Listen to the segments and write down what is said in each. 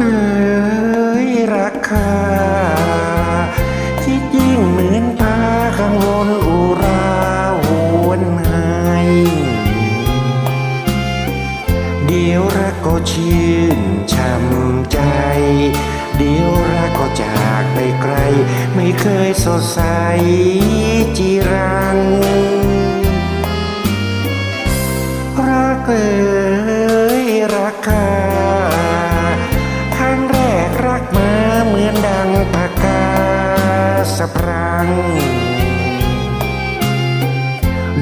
กเอ๋ยราคาคิดยิ่งเหมือนพาข้างวนอุราหวนหาเดี๋ยวรักก็ชื่นช้ำใจ เดี๋ยวรักก็จากไปไกล ไม่เคยสดใสจีรังัง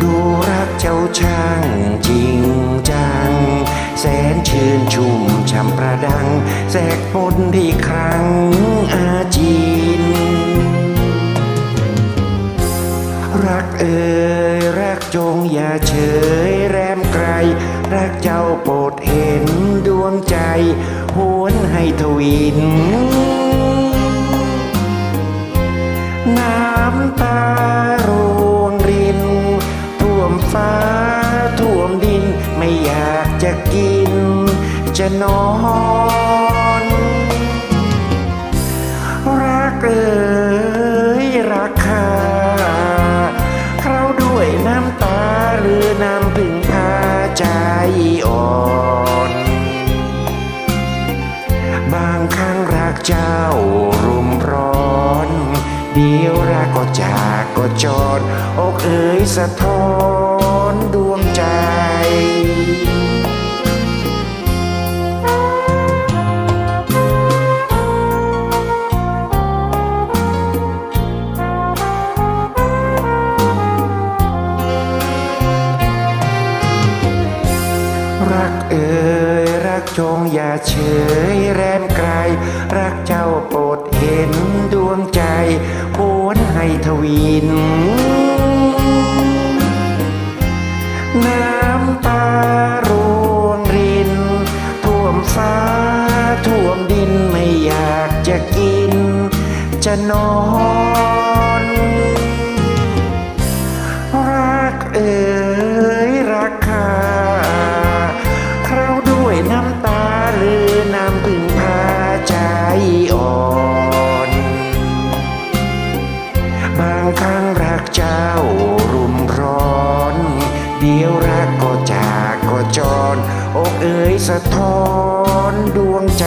ดูรักเจ้าช่างจริงจัง แสนชื่นชุ่มช่ำประดัง แสกพนที่ครั้งอาจีน รักเอ่ยรักจงอย่าเฉยแรมไกล รักเจ้าโปรดเห็นดวงใจหวนให้ทวิน จะนอน รักเอ่ยรักคาเราด้วยน้ำตาหรือน้ำพึ่งพาใจอ่อน บางครั้งรักเจ้ารุมร้อนเดียวรักก็จากก็จรอกเอ๋ยสะท้อนดวงใจ รักเอ่ยรักจงอย่าเฉยแรมไกล รักเจ้าโปรดเห็นดวงใจหวนให้ทวิน น้ำตาร่วงริน ท่วมฟ้าท่วมดินไม่อยากจะกิน จะนอน บางครั้งรักเจ้ารุมร้อน เดี๋ยวรักก็จากก็จรอกเอ๋ยสะท้อนดวงใจ